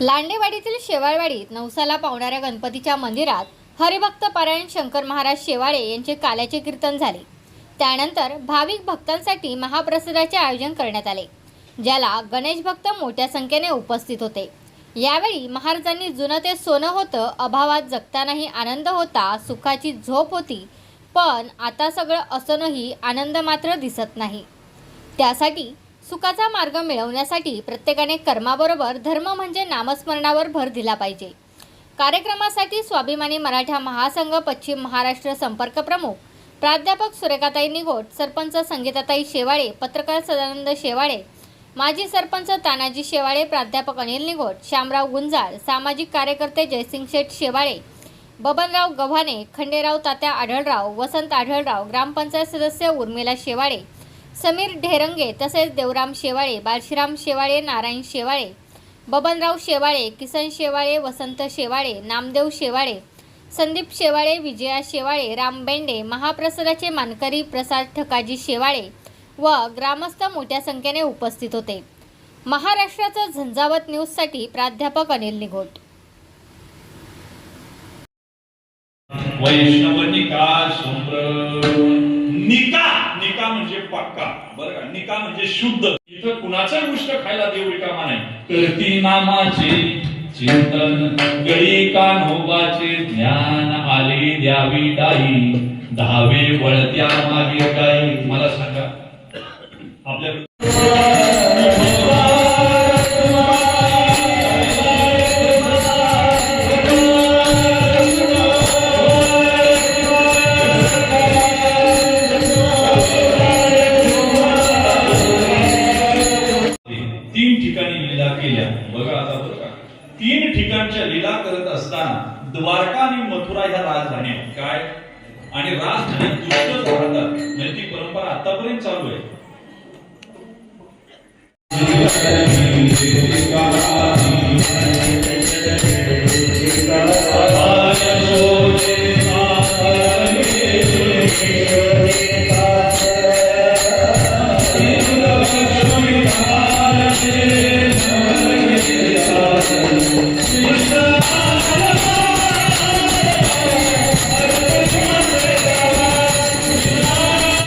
लांडेवाडीतील शेवाळवाडीत नवसाला पावणाऱ्या गणपतीच्या मंदिरात हरिभक्त पारायण शंकर महाराज शेवाळे यांचे काल्याचे कीर्तन झाले. त्यानंतर भाविक भक्तांसाठी महाप्रसादाचे आयोजन करण्यात आले ज्याला गणेश भक्त मोठ्या संख्येने उपस्थित होते. यावेळी महाराजांनी जुनं ते सोनं होतं अभावात जगतानाही आनंद होता सुखाची झोप होती पण आता सगळं असूनही आनंद मात्र दिसत नाही. त्यासाठी सुखाचा मार्ग मिळवण्यासाठी प्रत्येकाने कर्माबरोबर धर्म म्हणजे नामस्मरणावर भर दिला पाहिजे. कार्यक्रमासाठी स्वाभिमानी मराठा महासंघ पश्चिम महाराष्ट्र संपर्क प्रमुख प्राध्यापक सुरेखाताई निघोट सरपंच संगीताताई शेवाळे पत्रकार सदानंद शेवाळे माजी सरपंच तानाजी शेवाळे प्राध्यापक अनिल निघोट श्यामराव गुंजाळ सामाजिक कार्यकर्ते जयसिंग शेठ शेवाळे बबनराव गव्हाणे खंडेराव तात्या आढळराव वसंत आढळराव ग्रामपंचायत सदस्य उर्मिला शेवाळे समीर ढेरंगे तसेच देवराम शेवाळे बाळशीराम शेवाळे नारायण शेवाळे बबनराव शेवाळे किसन शेवाळे वसंत शेवाळे नामदेव शेवाळे संदीप शेवाळे विजया शेवाळे राम बेंडे महाप्रसादाचे मानकरी प्रसाद ठकाजी शेवाळे व ग्रामस्थ मोठ्या संख्येने उपस्थित होते. महाराष्ट्राचं झंझावत न्यूजसाठी प्राध्यापक अनिल निघोट. वैष्णव निका म्हणजे पक्का. बरं का? निका म्हणजे शुद्ध. इथं कुणाचं गोष्ट खायला देव रिकामा नाही करती नामाचे चिंतन गळी कान्होबाचे ज्ञान आले द्यावी दाई दहावे वळत्या मागे काही मला केल्या. बघा आता बघा तीन ठिकाणच्या लीला करत असताना द्वारका आणि मथुरा ह्या राजधान्या काय? आणि राजधान्यात दुष्टच भारतात. म्हणजे ती परंपरा आतापर्यंत चालू आहे. Jesus.